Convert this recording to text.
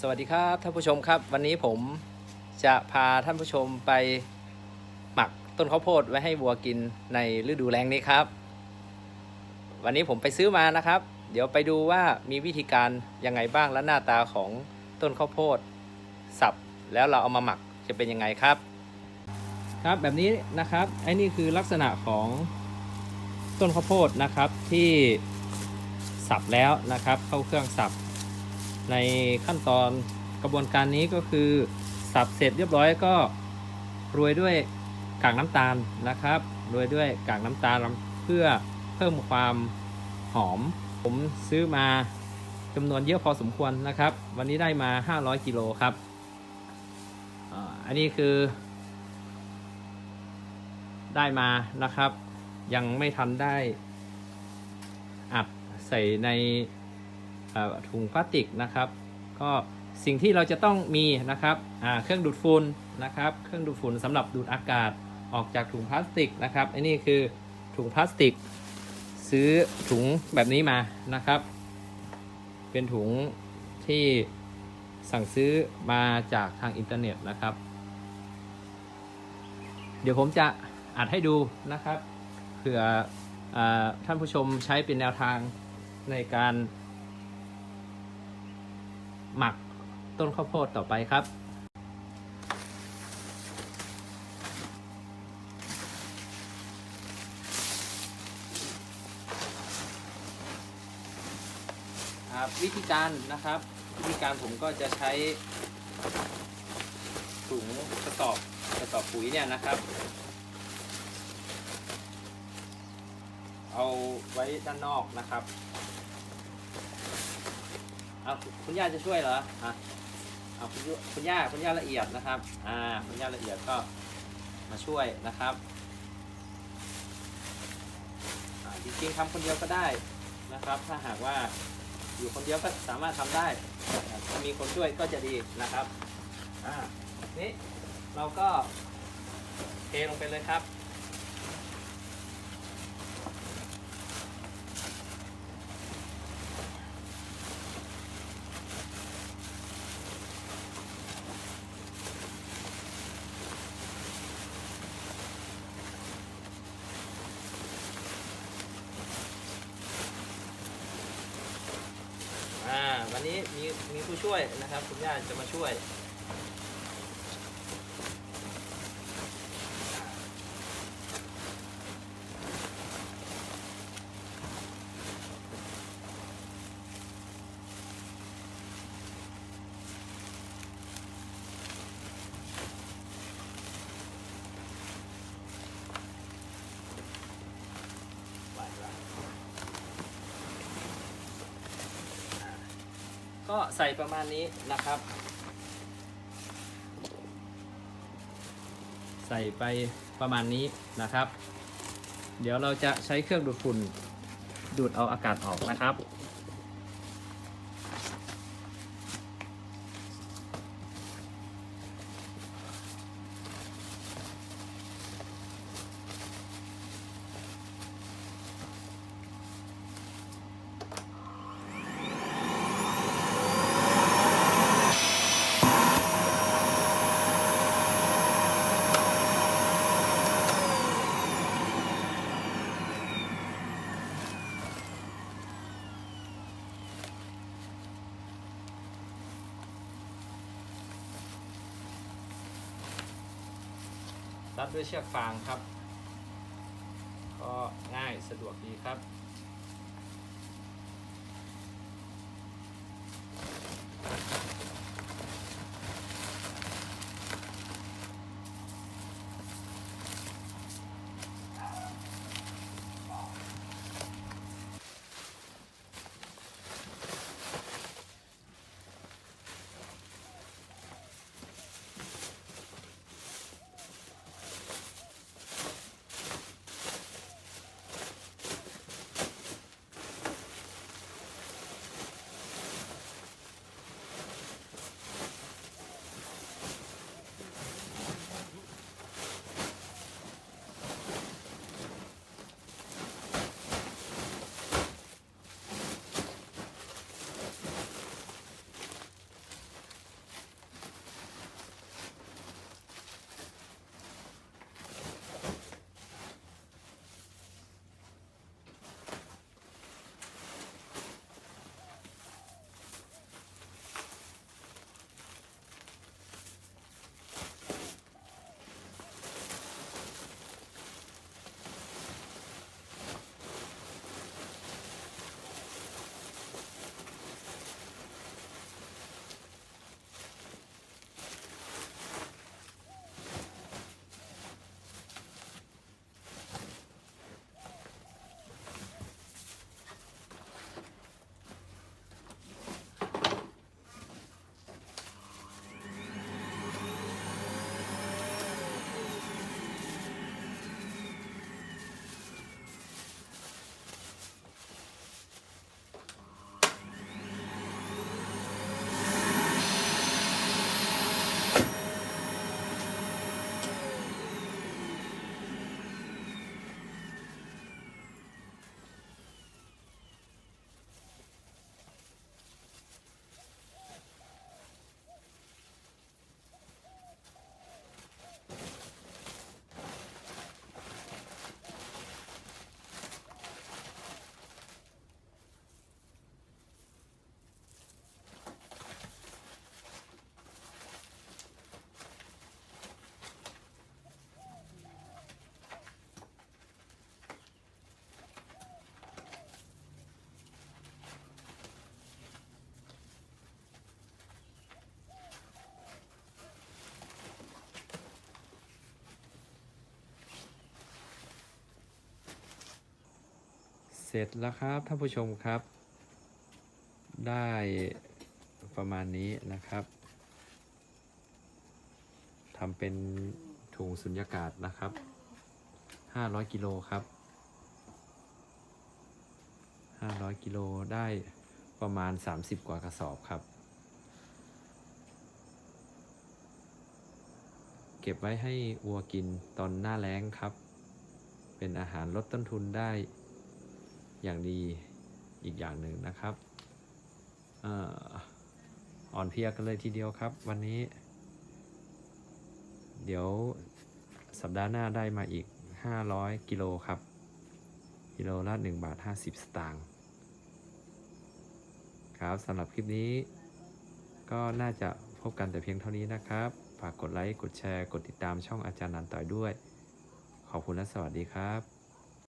สวัสดีครับท่านผู้ชมครับ วันนี้ผมจะพาท่านผู้ชมไปหมักต้นข้าวโพดไว้ให้วัวกินในฤดูแล้งนี้ครับ วันนี้ผมไปซื้อมานะครับ เดี๋ยวไปดูว่ามีวิธีการยังไงบ้างและหน้าตาของต้นข้าวโพด สับแล้วเราเอามาหมักจะเป็นยังไงครับ ครับแบบนี้นะครับไอ้นี่คือลักษณะของต้นข้าวโพดนะครับที่สับแล้วนะครับเข้าเครื่องสับ ในขั้นตอนกระบวนการนี้ก็คือ สับเสร็จเรียบร้อยก็โรยด้วยกากน้ำตาลนะครับโรยด้วยกากน้ำตาลเพื่อเพิ่มความหอม ผมซื้อมาจำนวนเยอะพอสมควรนะครับ วันนี้ได้มา 500กิโลครับอันนี้คือ ได้มานะครับ ยังไม่ทันได้อัดใส่ใน ถุงพลาสติกนะครับ ก็สิ่งที่เราจะต้องมีนะครับเครื่องดูดฝุ่นนะครับ เครื่องดูดฝุ่นสำหรับดูดอากาศออกจากถุงพลาสติกนะครับอันนี้คือถุงพลาสติก ซื้อถุงแบบนี้มานะครับ เป็นถุงที่สั่งซื้อมาจากทางอินเทอร์เน็ตนะครับ เดี๋ยวผมจะอัดให้ดูนะครับเผื่ออท่านผู้ชมใช้เป็นแนวทางในการ หมักต้นข้าวโพดต่อไปครับครับ วิธีการนะครับ วิธีการผมก็จะใช้ถุงกระสอบกระสอบปุ๋ยเนี่ยนะครับ เอาไว้ด้านนอกนะครับ เอาคุณย่าจะช่วยเหรออะเอาคุณย่าคุณย่าคุณย่าละเอียดนะครับ อ่า คุณย่าละเอียดก็มาช่วยนะครับจริงๆทำคนเดียวก็ได้นะครับ ถ้าหากว่าอยู่คนเดียวก็สามารถทำได้ถ้ามีคนช่วยก็จะดีนะครับ อ่า นี่เราก็เทลงไปเลยครับ อ่า วันนี้มีมีผู้ช่วยนะครับ คุณย่าจะมาช่วย ก็ใส่ประมาณนี้นะครับ ใส่ไปประมาณนี้นะครับ เดี๋ยวเราจะใช้เครื่องดูดฝุ่นดูดเอาอากาศออกนะครับ รัดด้วยเชือกฟางครับ ก็ง่ายสะดวกดีครับ ร็จแล้วครับท่านผู้ชมครับ ได้ประมาณนี้นะครับทำเป็นถุงสุญญากาศนะครับ 500 กิโลครับ 500 กิโลได้ประมาณ 30 กว่ากระสอบครับ เก็บไว้ให้วัวกินตอนหน้าแล้งครับ เป็นอาหารลดต้นทุนได้ อย่างดีอีกอย่างหนึ่งนะครับอ่ออ่อนเพลียกันเลยทีเดียวครับ วันนี้ เดี๋ยวสัปดาห์หน้าได้มาอีก 500 กิโลครับ กิโลละ1บาท 50 สตางค์ครับสำหรับคลิปนี้ ก็น่าจะพบกันแต่เพียงเท่านี้นะครับ ฝากกดไลค์ กดแชร์ กดติดตามช่องอาจารย์นันต่อยด้วย ขอบคุณและสวัสดีครับ